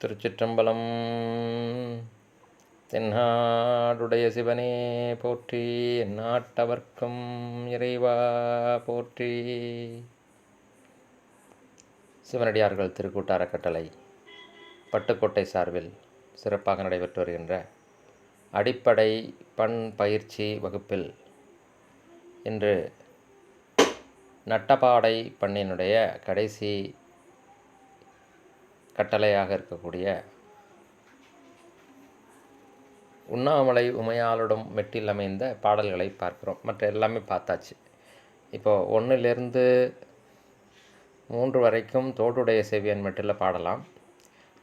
திருச்சிற்றம்பலம். தென்னாடுடைய சிவனே போற்றி நாட்டவர்க்கும் இறைவா போற்றி. சிவனடியார்கள் திருக்கூட்டார அறக்கட்டளை பட்டுக்கோட்டை சார்பில் சிறப்பாக நடைபெற்று வருகின்ற அடிப்படை பண் பயிற்சி வகுப்பில் இன்று நட்டபாடை பண்ணினுடைய கடைசி கட்டளையாக இருக்கக்கூடிய உண்ணாமலை உமையாளுடன் மெட்டில் அமைந்த பாடல்களை பார்க்கிறோம். மற்ற எல்லாமே பார்த்தாச்சு. இப்போது ஒன்றுலேருந்து மூன்று வரைக்கும் தோடுடைய செவியன் மெட்டில் பாடலாம்.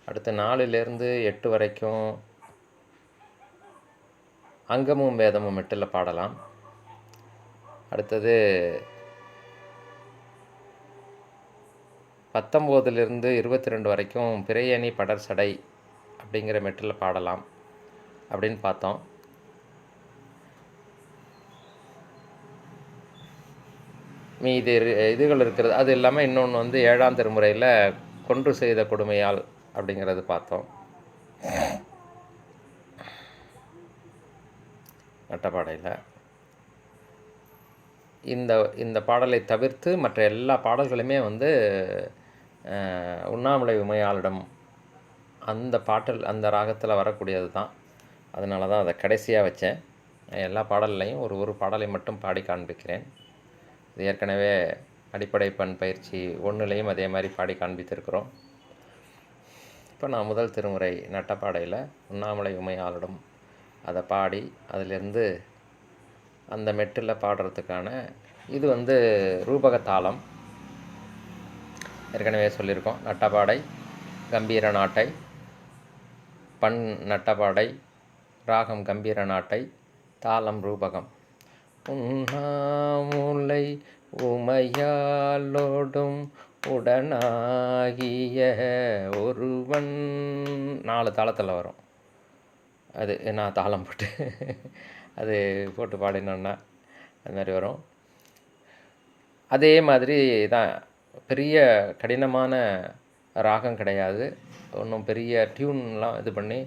அடுத்து நாலுலேருந்து எட்டு வரைக்கும் அங்கமும் வேதமும் மெட்டில் பாடலாம். அடுத்தது பத்தொம்போதுலேருந்து இருபத்தி ரெண்டு வரைக்கும் பிரையணி படர் சடை அப்படிங்கிற மெட்டில் பாடலாம் அப்படின்னு பார்த்தோம். மீதி இதுகள் இருக்கிறது அது இல்லாமல் இன்னொன்று வந்து ஏழாம் திருமுறையில் கொன்று செய்த கொடுமையால் அப்படிங்கிறது பார்த்தோம். நட்டப்பாடையில். இந்த இந்த பாடலை தவிர்த்து மற்ற எல்லா பாடல்களுமே வந்து உண்ணாமலை உமையாளிடம் அந்த பாட்டில் அந்த ராகத்தில் வரக்கூடியது தான் அதனால தான் அதை கடைசியாக வச்சேன். எல்லா பாடல்லையும் ஒரு ஒரு பாடலை மட்டும் பாடி காண்பிக்கிறேன். இது ஏற்கனவே அடிப்படை பண் பயிற்சி ஒன்றுலேயும் அதே மாதிரி பாடி காண்பித்திருக்கிறோம். இப்போ நான் முதல் திருமுறை நட்டப்பாடையில் உண்ணாமலை உமையாளிடம் அதை பாடி அதிலிருந்து அந்த மெட்டில் பாடுறதுக்கான இது வந்து ரூபக தாளம் ஏற்கனவே சொல்லியிருக்கோம். நட்டப்பாடை கம்பீர நாட்டை பண் நட்டப்பாடை ராகம் கம்பீர நாட்டை தாளம் ரூபகம். உண்ணாமுலை உமையாலோடும் உடனாகிய ஒருவன். நாலு தாளத்தில் வரும். அது நான் தாளம் போட்டு. அது போட்டு பாடினோன்னா அது மாதிரி வரும். அதே மாதிரி தான் பெரிய கடினமான ராகம் கிடையாது. ஒன்றும் பெரிய டியூன்லாம் இது பண்ணி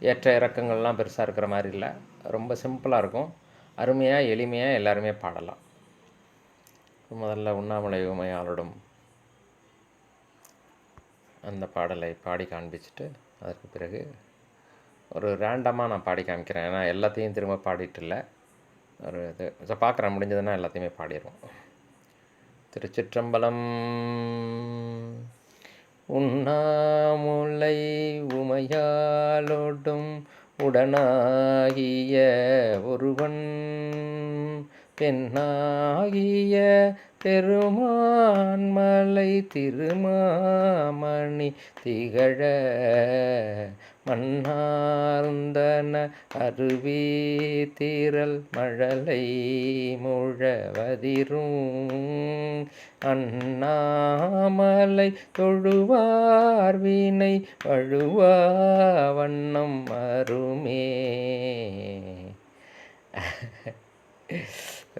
ஏற்ற இறக்கங்கள்லாம் பெருசாக இருக்கிற மாதிரி இல்லை. ரொம்ப சிம்பிளாக இருக்கும். அருமையாக எளிமையாக எல்லாருமே பாடலாம். முதல்ல உண்ணாமலை உமையாளோடும் அந்த பாடலை பாடி காண்பிச்சுட்டு அதற்கு பிறகு ஒரு ரேண்டமாக நான் பாடி காமிக்கிறேன். ஏன்னா எல்லாத்தையும் திரும்ப பாடிட்டு இல்லை. ஒரு இது பார்க்குறேன் முடிஞ்சதுன்னா எல்லாத்தையுமே பாடிடுவோம். திருச்சிற்றம்பலம். உண்ணாமுலை உமையாலோடும் உடனாகிய ஒருவன் பெண்ணாகிய பெருமான்மலை திருமாமணி திகழ மன்னார்ந்தன அருவி திரள் மழலை முழவதிரும். அண்ணாமலை தொழுவார் வினை வழுவா வண்ணம் அருமே.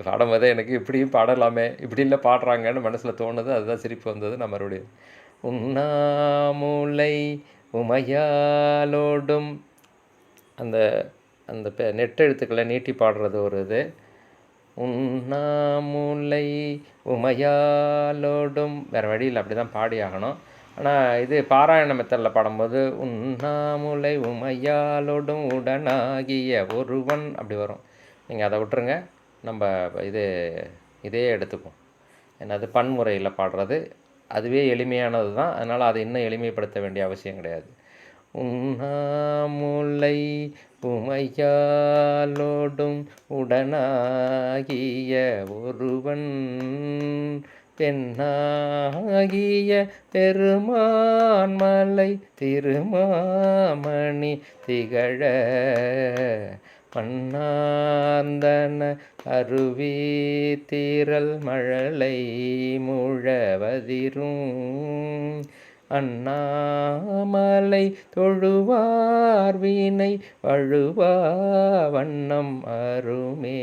பாடும்போதே எனக்கு இப்படியும் பாடலாமே. இப்படி இல்லை பாடுறாங்கன்னு மனசில் தோணுது. அதுதான் சிரிப்பு வந்தது நம்மளுடைய உண்ணாமூலை உண்ணாமுலை உமையாலோடும். அந்த அந்த பெ நெட்டெழுத்துக்களை நீட்டி பாடுறது ஒரு இது. உண்ணாமுலை உமையாலோடும். வேறு வழியில் அப்படி தான் பாடி ஆகணும் ஆனால் இது பாராயண மெத்தடில் பாடும்போது உண்ணாமுலை உமையாலோடும் உடனாகிய ஒருவன் அப்படி வரும். நீங்கள் அதை விட்டுருங்க. நம்ம இது இதே எடுத்துப்போம். என்னது பன்முறையில் பாடுறது. அதுவே எளிமையானது தான். அதனால் அதை இன்னும் எளிமைப்படுத்த வேண்டிய அவசியம் கிடையாது. உண்ணாமுலை உமையாலோடும் உடனாகிய ஒருவன் பெண்ணாகிய பெருமான்மலை திருமாமணி திகழ மண்ணார்ந்தன அருவி தீரல் மழலை முழவதிரும். அண்ணாமலை தொழுவார் வீணை வழுவா வண்ணம் அருமே.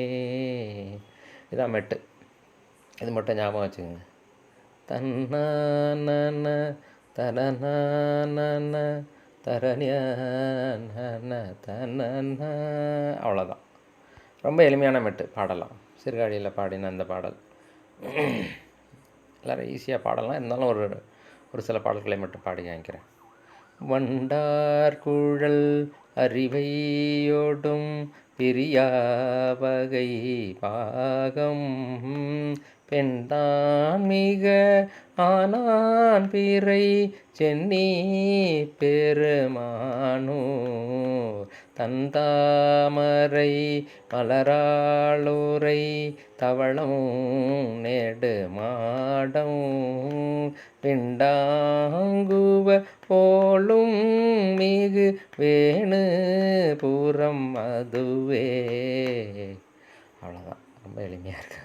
இதான் மெட்டு. இது மட்டும் ஞாபகம் வச்சுக்கோங்க. தன்னான தனநான தரணிய அவ்வளோதான் ரொம்ப எளிமையான மெட்டு பாடலாம். சிறுகாடியில் பாடின அந்த பாடல். எல்லோரும் ஈஸியாக பாடலாம். இருந்தாலும் ஒரு ஒரு சில பாடல்களை மட்டும் பாடி காமிக்கிறேன். வண்டார் குழல் அறிவையோடும் பிரியாவகை பாகம் பெண்தான் மிக ஆனான் பிறை சென்னி பெருமானூர். தந்தாமரை மலராளுரை தவளம் நெடு மாடம். பிண்டாங்குவ போலும் மிகு வேணு பூரம் அதுவே. அவ்வளோதான் ரொம்ப எளிமையாக இருக்கு.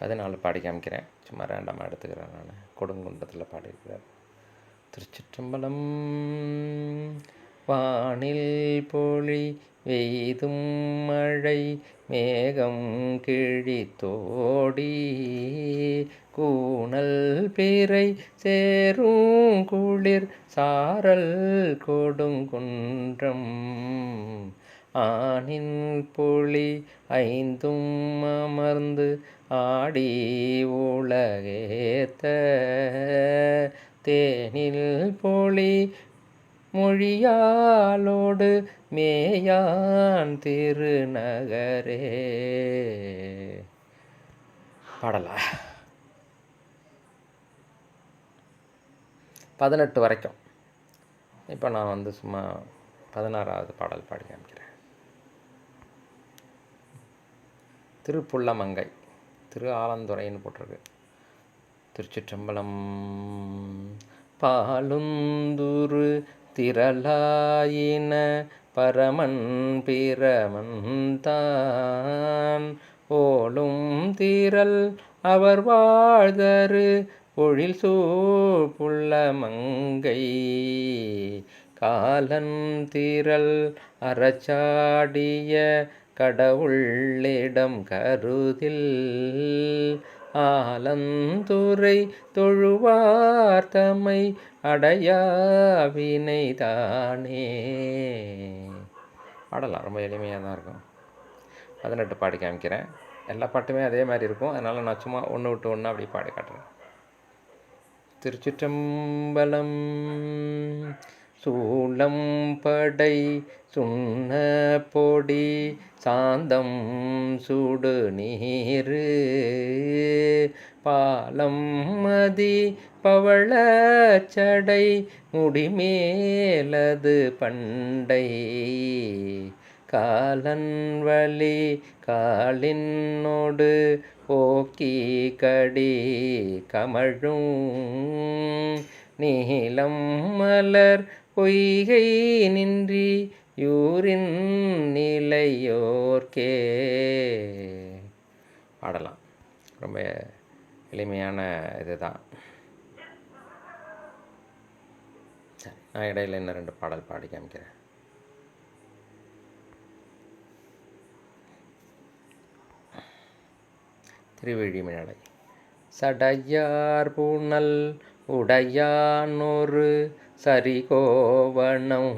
பதினாலு பாடி காமிக்கிறேன் சும்மா ரேண்டமாக எடுத்துக்கிறேன் நான். கொடுங்குன்றத்தில் பாடியிருக்கிறார். திருச்சிற்றம்பலம் வானில் பொழி வெய்தும் மழை மேகம் கிழித்தோடி கூணல் பிறை சேரும் குளிர் சாரல் கொடுங்குன்றம் ஆனின் பொழி ஐந்தும் அமர்ந்து ஆடி உலகேத்த தேனில் பொழி மொழியாலோடு மேயான் திருநகரே. பாடலா? பதினெட்டு வரைக்கும். இப்போ நான் வந்து சும்மா பதினாறாவது பாடல் பாடி காமிக்கிறேன். திருப்புள்ளமங்கை. திரு ஆலந்துறைன்னு போட்டிருக்கு. திருச்சிற்றம்பலம் பாலுந்துரு திரளாயின பரமன் பிரமந்தான் ஓளும் தீரல் அவர் வாழ்தரு பொழில் சூப்புள்ள மங்கை. காலன் திரள் அறச்சாடிய கடவுள்ளிடம் கருதில் ஆலந்துரை தொழுவார்த்தமை அடையாவினை தானே பாடலாம் ரொம்ப எளிமையாக தான் இருக்கும். பதினெட்டு பாடி காமிக்கிறேன். எல்லா பாட்டுமே அதே மாதிரி இருக்கும். அதனால் நான் சும்மா ஒன்று விட்டு ஒன்று அப்படி பாடி காட்டுறேன். திருச்சிற்றம்பலம் சூளம் படை சுண்ண பொடி சாந்தம் சுடு நீர். பாலம் மதி பவளச்சடை முடிமேலது பண்டை. காலன் வழி காலினோடு போக்கி கடி கமழும். நீலம் மலர் பொய்கை நின்றி யூரின் நிலையோர்க்கே. பாடலாம். ரொம்ப எளிமையான இதுதான். சரி நான் இடையில இன்னும் ரெண்டு பாடல் பாடி காமிக்கிறேன். திருவிழிமிழலை சடையார் பூணல் உடையானொரு சரிகோவணம்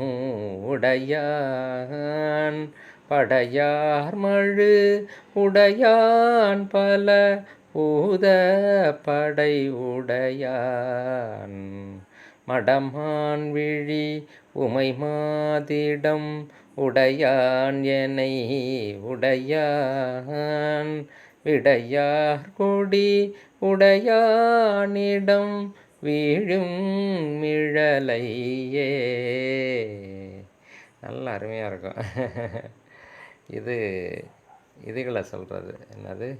உடையான் படையார் மழு உடையான் பல ஊத படை உடையான். மடமான் விழி உமை மாதிடம் உடையான் எனை உடையான். விடையார் கொடி உடையானிடம் வீழும் மிழலையே. நல்ல அருமையாக இருக்கும். இது இதுகளை சொல்கிறது என்னது?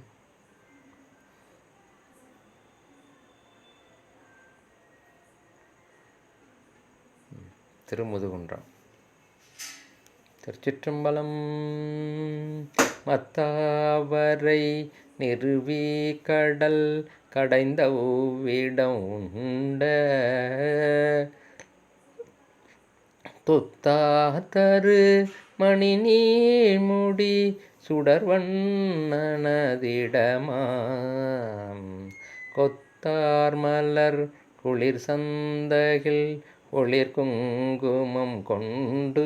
திருமுதுகுன்றம். திருச்சிற்றம்பலம். மத்தாவரை நிறுவி கடல் கடைந்த ஊவிடம் உண்ட தொத்தாத்தரு தரு மணி நீழ்முடி சுடர்வண்ணனதிடமாம் கொத்தார் மலர் குளிர் சந்தகில் ஒளிர் குங்குமம் கொண்டு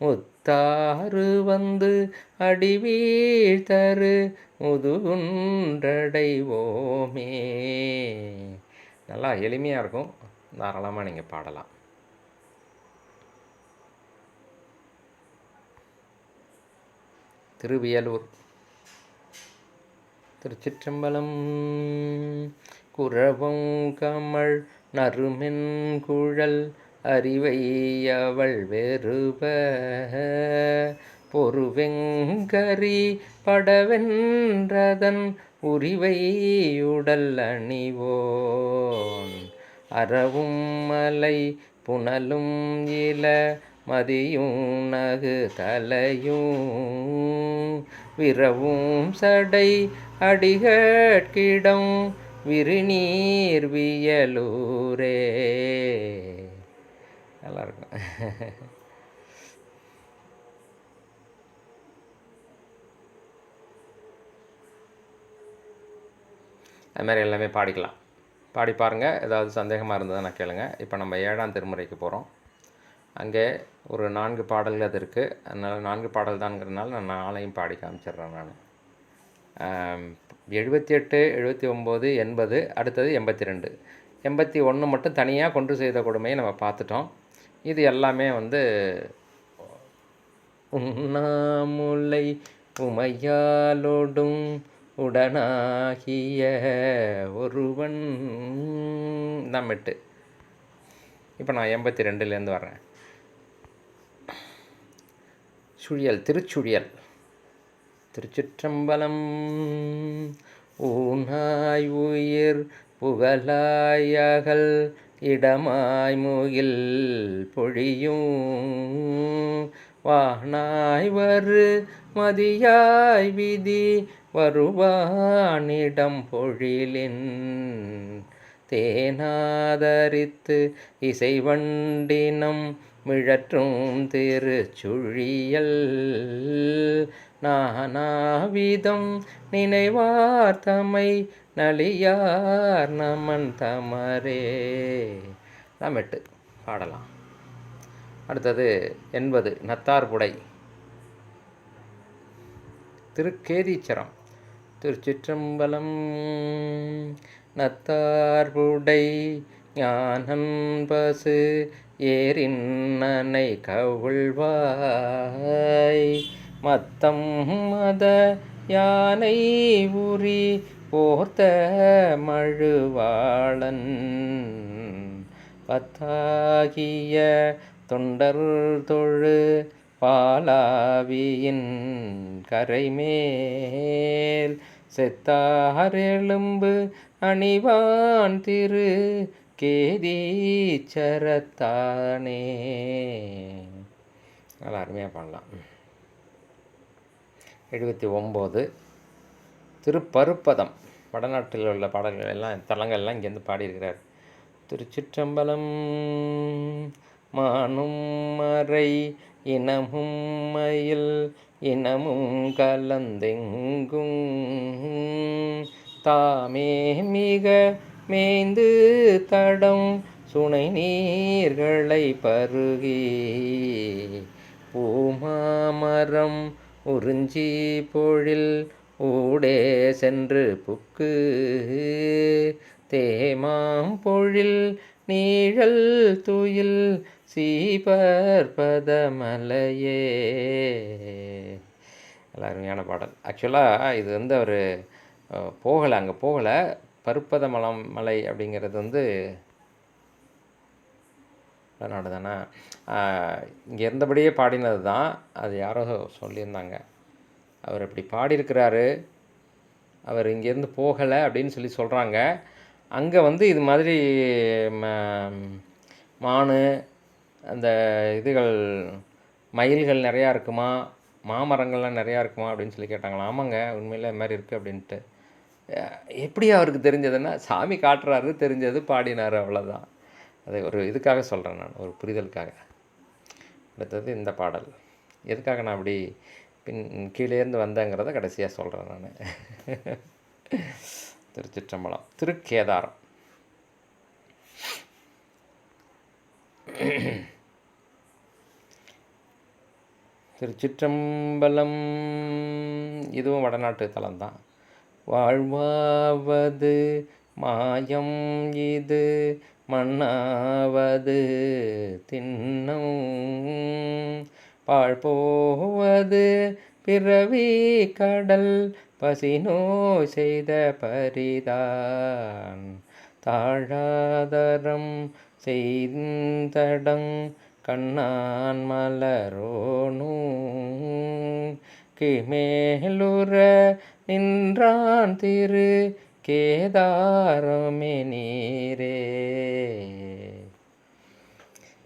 முத்தாறு வந்து அடிவீழ்த்தரு முதுகுன்றடைவோமே. நல்லா எளிமையாக இருக்கும். தாராளமாக நீங்கள் பாடலாம். திருவியலூர். திருச்சிற்றம்பலம். குரவம் கமழ் நறுமென் குழல். அறிவை அவள் வெறுப பொறுவெங்கரி படவென்றதன் உரிவையுடல் அணிவோன். அறவும் மலை புனலும் இல மதியும் நகு தலையும். விரவும் சடை அடிகட்கிடம் விருநீர் வியலூரே. நல்லாயிருக்கும். அது மாதிரி எல்லாமே பாடிக்கலாம். பாடி பாருங்கள் ஏதாவது சந்தேகமாக இருந்ததை நான் கேளுங்கள் இப்போ நம்ம ஏழாம் திருமுறைக்கு போகிறோம் அங்கே ஒரு நான்கு பாடல்கள் அது இருக்குது அதனால் நான்கு பாடல் தான்ங்கிறதுனால நான் நாளையும் பாடி காமிச்சிடுறேன் நான். எழுபத்தி எட்டு எழுபத்தி ஒம்பது எண்பது அடுத்தது எண்பத்தி ரெண்டு. எண்பத்தி ஒன்று மட்டும் தனியாக கொண்டு செய்த கொடுமையை நம்ம பார்த்துட்டோம். இது எல்லாமே வந்து உண்ணாமுலை உமையாலோடும் உடனாகிய ஒருவன் தான் மெட்டு இப்போ நான் எண்பத்தி ரெண்டுலேருந்து வர்றேன். சுழியல் திருச்சுழியல். திருச்சிற்றம்பலம் ஊனாய் உயிர் புகழாயகல் இடமாய் முகில் பொழியும். வானாய் வரு மதியாய் விதி வருவானிடம் பொழிலின். தேனாதரித்து இசைவண்டினம் மிழற்றும் திருச்சுழியல். நானாவிதம் நினைவார்த்தமை நலியார் நமன் தமரே. மெட்டு பாடலாம். அடுத்தது எண்பது நத்தார்புடை திருக்கேதீச்சரம். திருச்சிற்றம்பலம். நத்தார்புடை ஞானம் பசு ஏரின்னனை கவுள்வாய். மத்தம் மத யானை உரி போர்த்த மழுவாளன் பத்தாகிய தொண்டர் தொழு பாலாவியின் கரைமேல். செத்தாரெலும்பு அணிவான் திரு கேதீச்சரத்தானே. நல்லா அருமையாக பண்ணலாம் எழுபத்தி ஒம்பது. திருப்பருப்பதம். வடநாட்டில் உள்ள பாடல்கள் எல்லாம் தலங்கள்லாம் இங்கேருந்து பாடியிருக்கிறார். திருச்சிற்றம்பலம் மானும் மறை இனமும் மயில் இனமும் கலந்தெங்கும். தாமே மிக மேய்ந்து தடம் சுனை நீர்களை பருகி. பூமாமரம் உறிஞ்சி பொழில் ஊடே சென்று புக்கு. தேமாம் பொழில் நீழல் துயில் சீபர்பதமலையே நல்லா அருமையான பாடல். ஆக்சுவலாக இது வந்து அவர் போகலை அங்கே போகலை. பருப்பத மலம் மலை அப்படிங்கிறது வந்து நாடு தானே? இங்கே இருந்தபடியே பாடினது தான் அது யாரோ சொல்லியிருந்தாங்க. அவர் இப்படி பாடியிருக்கிறாரு. அவர் இங்கேருந்து போகலை அப்படின்னு சொல்லி சொல்கிறாங்க அங்கே வந்து இது மாதிரி மானு அந்த இதுகள் மயில்கள் நிறையா இருக்குமா? மாமரங்கள்லாம் நிறையா இருக்குமா? அப்படின்னு சொல்லி கேட்டாங்களா ஆமாங்க உண்மையில் இது மாதிரி இருக்குது அப்படின்ட்டு. எப்படி அவருக்கு தெரிஞ்சதுன்னா சாமி காட்டுறாரு தெரிஞ்சது பாடினார் அவ்வளோதான் அதை ஒரு இதுக்காக சொல்கிறேன் நான் ஒரு புரிதலுக்காக. அடுத்தது இந்த பாடல். எதுக்காக நான் அப்படி பின் கீழேருந்து வந்தேங்கிறத கடைசியாக சொல்கிறேன் நான். திருச்சிற்றம்பலம் திருக்கேதாரம். திருச்சிற்றம்பலம் இதுவும் வடநாட்டு தலம்தான். வாழ்வாவது மாயம் இது மண்ணாவது தின்னம் பாழ்போவது பிறவி கடல் பசினோ செய்த பரிதான். தாழாதரம் செய்தடங் கண்ணான் மலரோனும் கிமேலுற நின்றான் திரு கேதாரமே நீரே.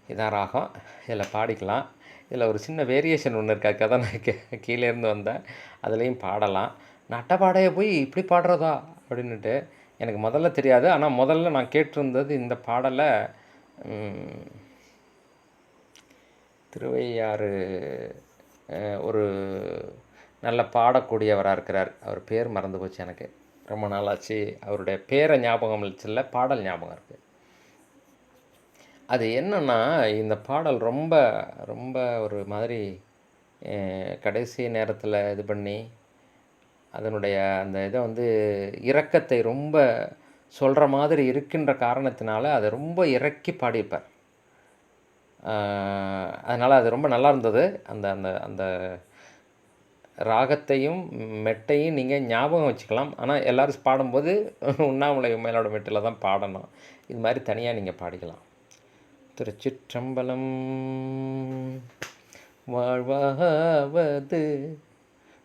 இதான் ராகம். இதில் பாடிக்கலாம். இதில் ஒரு சின்ன வேரியேஷன் ஒன்று இருக்கா. கதை நான் கே கீழேருந்து வந்தேன். அதுலேயும் பாடலாம். நட்ட பாடையை போய் இப்படி பாடுறதா? அப்படின்னுட்டு எனக்கு முதல்ல தெரியாது. ஆனால் முதல்ல நான் கேட்டிருந்தது இந்த பாடலை திருவையாறு ஒரு நல்ல பாடக்கூடியவராக இருக்கிறார். அவர் பேர் மறந்து போச்சு எனக்கு. ரொம்ப நாளாச்சு. அவருடைய பேரை ஞாபகம் இல்லை பாடல் ஞாபகம் இருக்குது அது என்னென்னா இந்த பாடல் ரொம்ப ரொம்ப ஒரு மாதிரி கடைசி நேரத்தில் இது பண்ணி அதனுடைய அந்த இதை வந்து இரக்கத்தை ரொம்ப சொல்கிற மாதிரி இருக்கின்ற காரணத்தினால அதை ரொம்ப இறக்கி பாடியிருப்பார். அதனால் அது ரொம்ப நல்லா இருந்தது. அந்த அந்த அந்த ராகத்தையும் மெட்டையும் நீங்கள் ஞாபகம் வச்சுக்கலாம். ஆனால் எல்லோரும் பாடும்போது உண்ணாமலை மேலோட மெட்டில் தான் பாடணும். இது மாதிரி தனியாக நீங்கள் பாடிக்கலாம். திருச்சிற்றம்பலம். வாழ்வாவது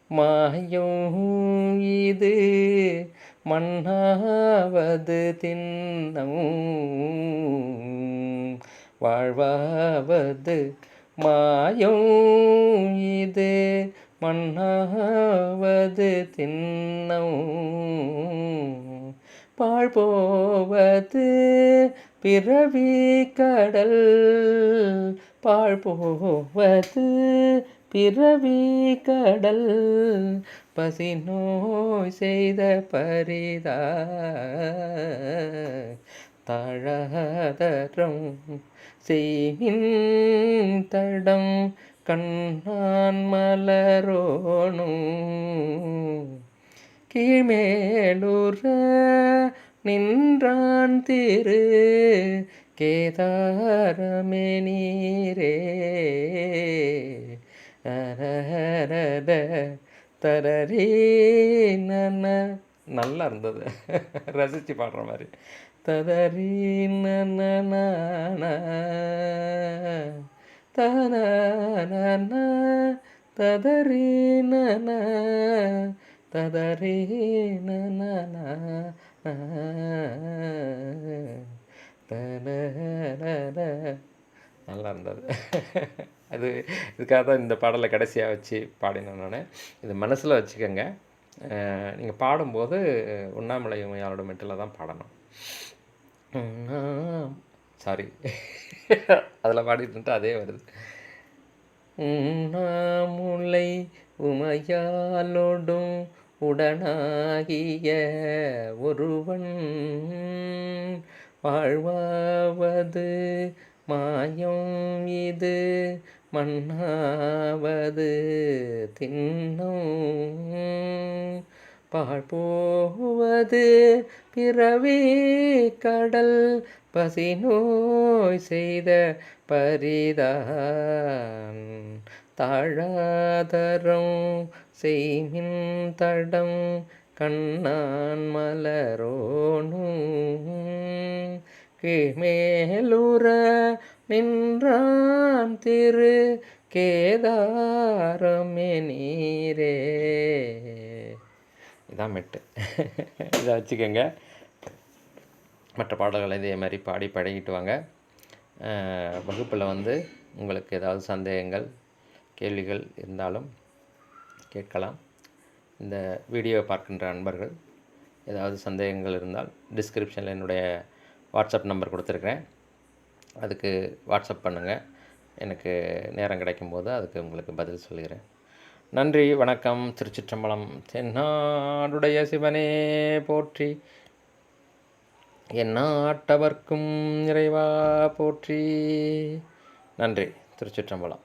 மாயும் இது மண்ணாவது தின்னம். வாழ்வாவது மாயும் இது மண்ணாவது தின்னம். பாழ்போவது பிறவி கடல். பாழ்போவது பிறவி கடல். பசி நோய் செய்த பரிதா. தழதரம் செய்மின் தடம் கண்ணான் மலரோனும் கீழ்மேலுற நின்றான் திரு கேதாரமே நீரே. அரஹரத தரரே நன. நல்லா இருந்தது. ரசித்து பாடுற மாதிரி. ததரீ நன தன ததரீ நன. ததரீ நல்லா இருந்தது. அது இதுக்காக தான் இந்த பாடலை கடைசியாக வச்சு பாடினேன் நான். இது மனசில் வச்சுக்கோங்க. நீங்கள் பாடும்போது உண்ணாமலை உமையாளோட மெட்டில் தான் பாடணும். சாரி அதில் பாடிட்டு அதே வருது. உண்ணாமுலை உமையாலோடும் உடனாகிய ஒருவன் வாழ்வாவது மாயம் இது மண்ணாவது தின்னும். பாழ்போவது பிறவி கடல் பசி நோய் செய்த பரிதான். தாழாதரம் செய்மின் தடம் கண்ணான் மலரோனும் கீழ்மேலுற நின்றான் திரு கேதாரமே நீரே. இதான் மெட்டு. இதை வச்சுக்கோங்க. மற்ற பாடல்களை இதே மாதிரி பாடி பழகிட்டு வாங்க. வகுப்பில் வந்து உங்களுக்கு ஏதாவது சந்தேகங்கள் கேள்விகள் இருந்தாலும் கேட்கலாம். இந்த வீடியோவை பார்க்கின்ற நண்பர்கள் ஏதாவது சந்தேகங்கள் இருந்தால் டிஸ்கிரிப்ஷனில் என்னுடைய வாட்ஸ்அப் நம்பர் கொடுத்துருக்குறேன். அதுக்கு வாட்ஸ்அப் பண்ணுங்கள் எனக்கு நேரம் கிடைக்கும் போது அதுக்கு உங்களுக்கு பதில் சொல்கிறேன். நன்றி வணக்கம். திருச்சிற்றம்பலம் தென்னாடுடைய சிவனே போற்றி. எந்நாட்டவர்க்கும் இறைவா போற்றி. நன்றி திருச்சிற்றம்பலம்.